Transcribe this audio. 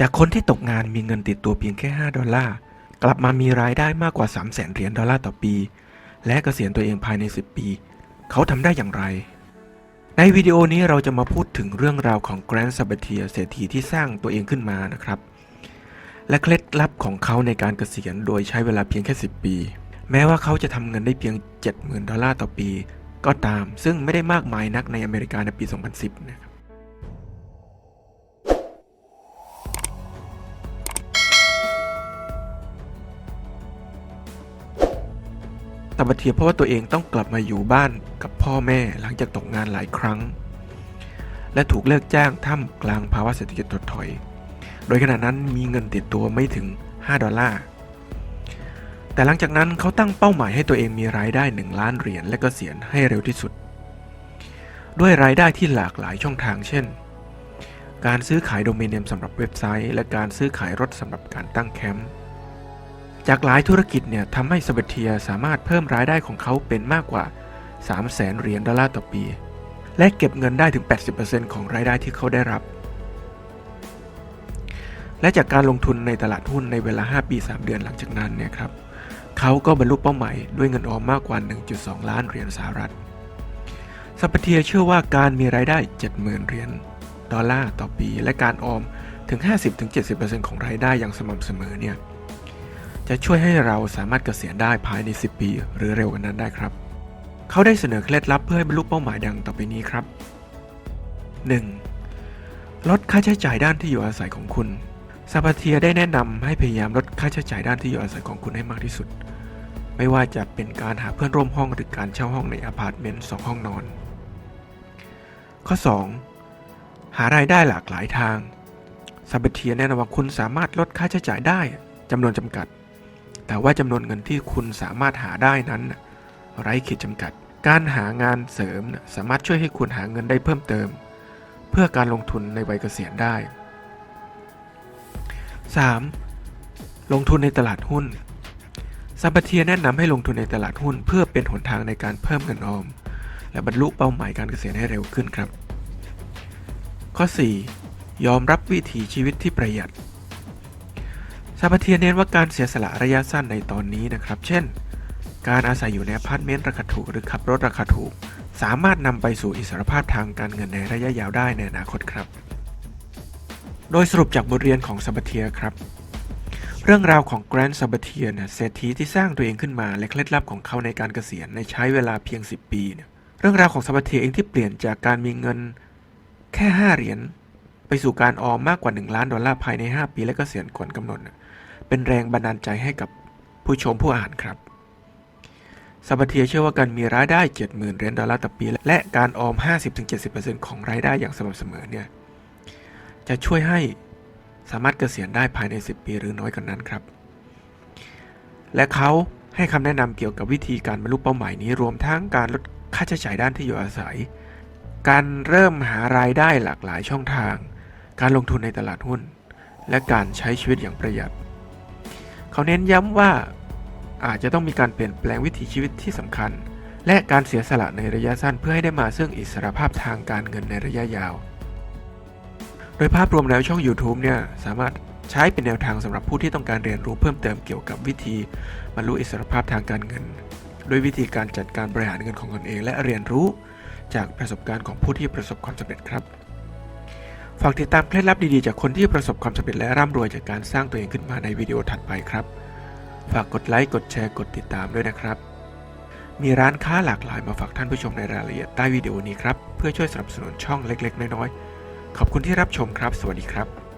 จากคนที่ตกงานมีเงินติดตัวเพียงแค่ 5 ดอลลาร์ กลับมามีรายได้มากกว่า 3 0 0แสนเหรียญดอลลาร์ต่อปี และเกษียณตัวเองภายใน 10 ปี เขาทำได้อย่างไร ในวิดีโอนี้เราจะมาพูดถึงเรื่องราวของแกรนด์ซาบเทียเศรษฐีที่สร้างตัวเองขึ้นมานะครับ และเคล็ดลับของเขาในการเกษียณโดยใช้เวลาเพียงแค่ 10 ปี แม้ว่าเขาจะทำเงินได้เพียง 70,000 ดอลลาร์ต่อปี ก็ตามซึ่งไม่ได้มากมายนักในอเมริกาในปี 2010 นะครับ ตบัเทียเพราะว่าตัวเองต้องกลับมาอยู่บ้านกับพ่อแม่หลังจากตกงานหลายครั้ง และถูกเลิกจ้างท่ามกลางภาวะเศรษฐกิจถดถอย โดยขณะนั้นมีเงินติดตัวไม่ถึง 5 ดอลลาร์ แต่หลังจากนั้นเขาตั้งเป้าหมายให้ตัวเองมีรายได้ 1 ล้านเหรียญและก็เกษียณให้เร็วที่สุด ด้วยรายได้ที่หลากหลายช่องทางเช่น การซื้อขายโดเมนเนมสำหรับเว็บไซต์ และการซื้อขายรถสำหรับการตั้งแคมป์ จากหลายธุรกิจเนี่ยทำให้สเบเทียสามารถเพิ่มรายได้ของเขาเป็นมากกว่า 3 0 0แสนเหรียญดอลลาร์ต่อปี และเก็บเงินได้ถึง 80%ของรายได้ที่เขาได้รับ และจากการลงทุนในตลาดหุ้นในเวลา 5 ปี 3 เดือนหลังจากนั้นเนี่ยครับเขาก็บรรลุเป้าหมายด้วยเงินออมมากกว่า 1.2 ล้านเหรียญสหรัฐสเปเทียเชื่อว่าการมีรายได้ 70,000 เหรียญดอลลาร์ต่อปี และการออมถึง 50-70%ของรายได้อย่างสม่ำเสมอเนี่ย จะช่วยให้เราสามารถเกษียณได้ภายใน 10 ปี หรือเร็วกว่านั้นได้ครับ เขาได้เสนอเคล็ดลับเพื่อให้บรรลุเป้าหมายดังต่อไปนี้ครับ 1. ลดค่าใช้จ่ายด้านที่อยู่อาศัยของคุณซาบาเทียได้แนะนำให้พยายามลดค่าใช้จ่ายด้านที่อยู่อาศัยของคุณให้มากที่สุด ไม่ว่าจะเป็นการหาเพื่อนร่วมห้องหรือการเช่าห้องในอพาร์ตเมนต์สองห้องนอน ข้อ 2. หารายได้หลากหลายทางซาบาเทียแนะนำว่าคุณสามารถลดค่าใช้จ่ายได้จำนวนจำกัด แต่ว่าจำนวนเงินที่คุณสามารถหาได้นั้น ไร้ขีดจำกัด การหางานเสริมสามารถช่วยให้คุณหาเงินได้เพิ่มเติม เพื่อการลงทุนในวัยเกษียณได้ 3. ลงทุนในตลาดหุ้นซาบาเทียแนะนำให้ลงทุนในตลาดหุ้น เพื่อเป็นหนทางในการเพิ่มเงินออม และบรรลุเป้าหมายการเกษียณให้เร็วขึ้นครับ ข้อ 4. ยอมรับวิถีชีวิตที่ประหยัด ซาบาเทียเน้นว่าการเสียสละระยะสั้นในตอนนี้นะครับ เช่น การอาศัยอยู่ในอพาร์ตเมนต์ราคาถูกหรือขับรถราคาถูก สามารถนำไปสู่อิสรภาพทางการเงินในระยะยาวได้ในอนาคตครับ โดยสรุปจากบทเรียนของซาบาเทียครับ เรื่องราวของแกรนด์ซาบาเทียเนี่ยเศรษฐีที่สร้างตัวเองขึ้นมาและเคล็ดลับของเขาในการเกษียณในใช้เวลาเพียง 10 ปีเนี่ยเรื่องราวของซาบาเทียเองที่เปลี่ยนจากการมีเงินแค่ 5 เหรียญไปสู่การออมมากกว่า 1 ล้านดอลลาร์ภายใน 5 ปีและเกษียณก่อนกำหนดนะ เป็นแรงบันดาลใจให้กับผู้ชมผู้อ่านครับซาบาเทียเชื่อว่าการมีรายได้ 70,000เหรียญดอลลาร์ต่อปี และการออม 50-70%ของรายได้อย่างสม่ำเสมอเนี่ยจะช่วยให้สามารถเกษียณได้ภายใน 10 ปีหรือน้อยกว่านั้นครับ และเขาให้คำแนะนำเกี่ยวกับวิธีการบรรลุเป้าหมายนี้รวมทั้งการลดค่าใช้จ่ายด้านที่อยู่อาศัย การเริ่มหารายได้หลากหลายช่องทาง การลงทุนในตลาดหุ้น และการใช้ชีวิตอย่างประหยัด เขาเน้นย้ำว่าอาจจะต้องมีการเปลี่ยนแปลงวิถีชีวิตที่สำคัญ และการเสียสละในระยะสั้นเพื่อให้ได้มาซึ่งอิสรภาพทางการเงินในระยะยาว โดยภาพรวมแล้วช่อง YouTube เนี่ยสามารถใช้เป็นแนวทางสำหรับผู้ที่ต้องการเรียนรู้เพิ่มเติมเกี่ยวกับวิธีบรรลุอิสรภาพทางการเงิน ด้วยวิธีการจัดการบริหารเงินของตนเอง และเรียนรู้จากประสบการณ์ของผู้ที่ประสบความสำเร็จครับ ฝากติดตามเคล็ดลับดีๆ จากคนที่ประสบความสำเร็จและร่ำรวยจากการสร้างตัวเองขึ้นมาในวิดีโอถัดไปครับ ฝากกดไลค์ กดแชร์ กดติดตามด้วยนะครับ มีร้านค้าหลากหลายมาฝากท่านผู้ชมในรายละเอียดใต้วิดีโอนี้ครับ เพื่อช่วยสนับสนุนช่องเล็ก ๆ น้อยๆ ขอบคุณที่รับชมครับ สวัสดีครับ